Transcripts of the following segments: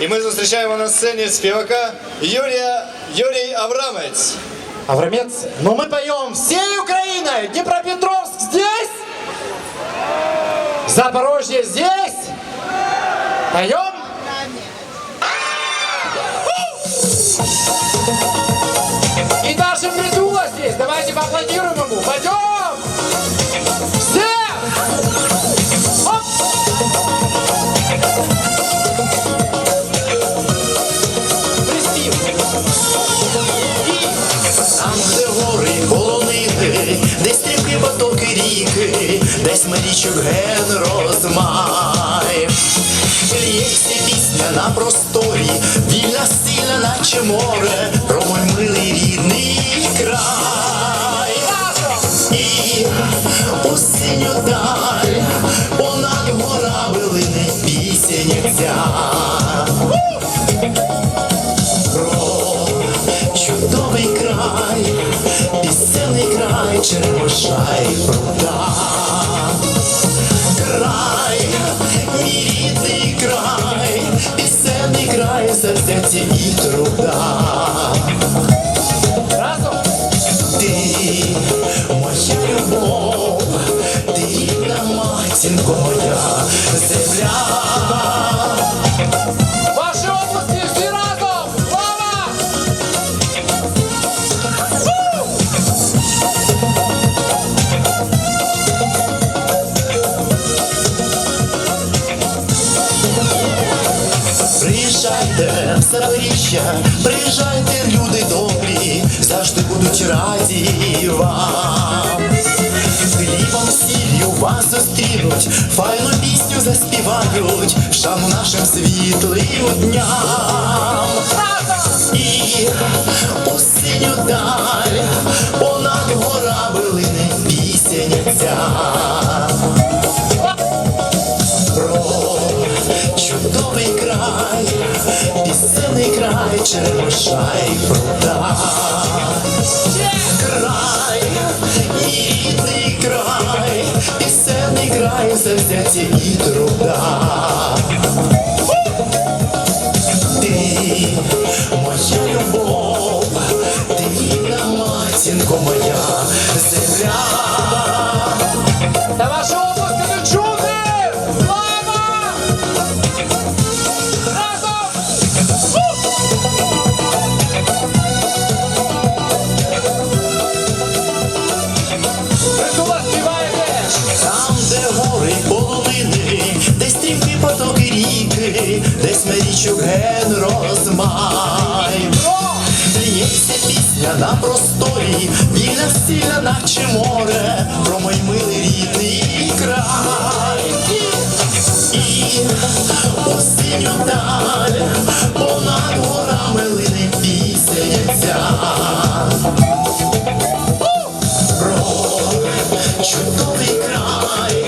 І ми зустрічаємо на сцені співака Юрія Юрій Аврамець. Аврамец, но мы поем всей Украиной! Днепропетровск здесь! Запорожье здесь! Поем! И даже Притула здесь! Давайте поаплодируем ему! Пойдем! Там, де гори полонити, десь стрімкі потоки ріки, десь марічок ген розмай. Лється пісня на просторі, вільна сильна, наче море, Край, пісенний край, черемоша і. Край, мій рідний край, пісенний край, завзяття і труда. разом! Ти моя любов, ти рідна матінко моя земля. Приїжджайте в приїжджайте, люди добрі, завжди будуть раді вам. Хлібом сіллю вас зустрінуть, файну пісню заспівають, шану нашим світлим дням. І у синю даль, понад горами лине пісень ця. Край, червошай і пруда. Край, рідний край, пісенний край, завзяття і труда. Десь мерічок ген розмай. Лється пісня на просторі, вільна стіля, наче море, про мой милий рідний край. І у синю даль, понад горами лине пісня. Чудовий край,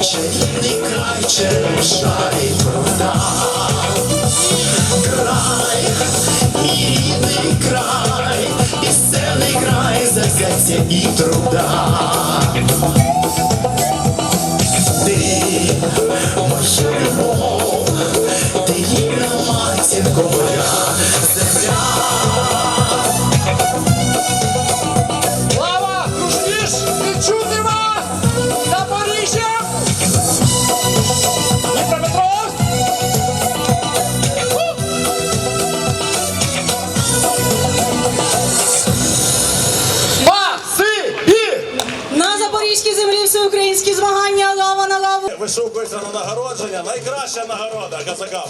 чарівний край, черемоша завзяття і труда. Ти моя любов, ти рідна матінко моя земля. Слава! Кружніш! Не чути вас! Запоріжжя! Лава на лаву. Вишукується на нагородження. Найкраща нагорода казакам.